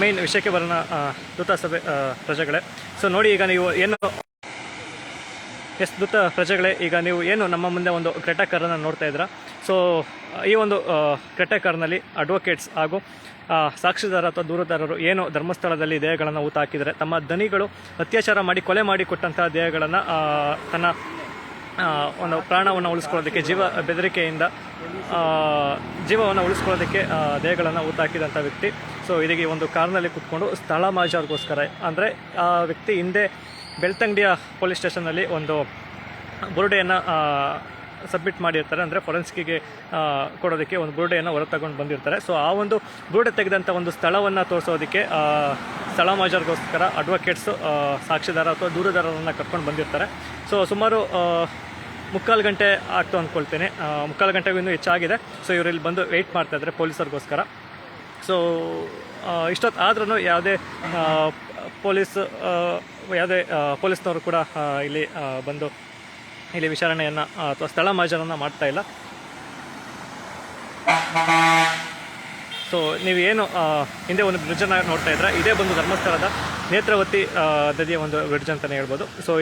Main ವಿಷಯಕ್ಕೆ ಬರೋಣ ದೂತ ಸಭೆ ಪ್ರಜೆಗಳೇ. ಸೊ ನೋಡಿ ಈಗ ನೀವು ಏನು ಎಸ್, ದೂತ ಪ್ರಜೆಗಳೇ, ಈಗ ನೀವು ಏನು ನಮ್ಮ ಮುಂದೆ ಒಂದು ಕ್ರೆಟಾ ಕಾರನ್ನು ನೋಡ್ತಾ ಇದ್ದೀರಾ? ಸೊ ಈ ಒಂದು ಕ್ರೆಟಾ ಕಾರ್ನಲ್ಲಿ ಅಡ್ವೊಕೇಟ್ಸ್ ಹಾಗೂ ಸಾಕ್ಷಿದಾರ ಅಥವಾ ದೂರುದಾರರು ಏನು ಧರ್ಮಸ್ಥಳದಲ್ಲಿ ದೇಹಗಳನ್ನು ಊತ ಹಾಕಿದರೆ ತಮ್ಮ ದನಿಗಳು ಅತ್ಯಾಚಾರ ಮಾಡಿ ಕೊಲೆ ಮಾಡಿ ಕೊಟ್ಟಂತಹ ದೇಹಗಳನ್ನು ತನ್ನ ಒಂದು ಪ್ರಾಣವನ್ನು ಉಳಿಸ್ಕೊಳ್ಳೋದಕ್ಕೆ, ಜೀವ ಬೆದರಿಕೆಯಿಂದ ಜೀವವನ್ನು ಉಳಿಸ್ಕೊಳ್ಳೋದಕ್ಕೆ ದೇಹಗಳನ್ನು ಊತ ಹಾಕಿದಂಥ ವ್ಯಕ್ತಿ. ಸೊ ಇದೀಗ ಈ ಒಂದು ಕಾರ್ನಲ್ಲಿ ಕುತ್ಕೊಂಡು ಸ್ಥಳ ಮಾಜಾರ್ಗೋಸ್ಕರ, ಅಂದರೆ ಆ ವ್ಯಕ್ತಿ ಹಿಂದೆ ಬೆಳ್ತಂಗಡಿಯ ಪೊಲೀಸ್ ಸ್ಟೇಷನ್ನಲ್ಲಿ ಒಂದು ಬುರುಡೆಯನ್ನು ಸಬ್ಮಿಟ್ ಮಾಡಿರ್ತಾರೆ. ಅಂದರೆ ಫೊರೆನ್ಸಿಕ್ಗೆ ಕೊಡೋದಕ್ಕೆ ಒಂದು ಬುರುಡೆಯನ್ನು ಹೊರ ತಗೊಂಡು ಬಂದಿರ್ತಾರೆ. ಸೊ ಆ ಒಂದು ಬುರುಡೆ ತೆಗೆದಂಥ ಒಂದು ಸ್ಥಳವನ್ನು ತೋರಿಸೋದಕ್ಕೆ ಸ್ಥಳ ಮಾಜರ್ಗೋಸ್ಕರ ಅಡ್ವೊಕೇಟ್ಸು ಸಾಕ್ಷಿದಾರ ಅಥವಾ ದೂರದಾರರನ್ನು ಕರ್ಕೊಂಡು ಬಂದಿರ್ತಾರೆ. ಸೊ ಸುಮಾರು ಮುಕ್ಕಾಲು ಗಂಟೆ ಆಗ್ತು ಅಂದ್ಕೊಳ್ತೇನೆ ಮುಕ್ಕಾಲು ಗಂಟೆಗೂ ಇನ್ನೂ ಹೆಚ್ಚಾಗಿದೆ. ಸೊ ಇವರು ಇಲ್ಲಿ ಬಂದು ವೆಯ್ಟ್ ಮಾಡ್ತಾ ಇದ್ದಾರೆ ಪೊಲೀಸರಿಗೋಸ್ಕರ. ಸೊ ಇಷ್ಟೊತ್ತು ಆದ್ರೂ ಯಾವುದೇ ಪೊಲೀಸ್ ಯಾವುದೇ ಪೊಲೀಸ್ನವರು ಕೂಡ ಇಲ್ಲಿ ಬಂದು ಇಲ್ಲಿ ವಿಚಾರಣೆಯನ್ನು ಅಥವಾ ಸ್ಥಳ ಮಾಜರನ್ನು ಮಾಡ್ತಾ ಇಲ್ಲ. ಸೊ ನೀವು ಏನು ಹಿಂದೆ ಒಂದು ಬ್ರಿಡ್ಜನ್ನು ನೋಡ್ತಾ ಇದ್ರೆ ಇದೇ ಬಂದು ಧರ್ಮಸ್ಥಳದ ನೇತ್ರಾವತಿ ನದಿಯ ಒಂದು ಬ್ರಿಡ್ಜ್ ಅಂತಲೇ ಹೇಳ್ಬೋದು. ಸೊ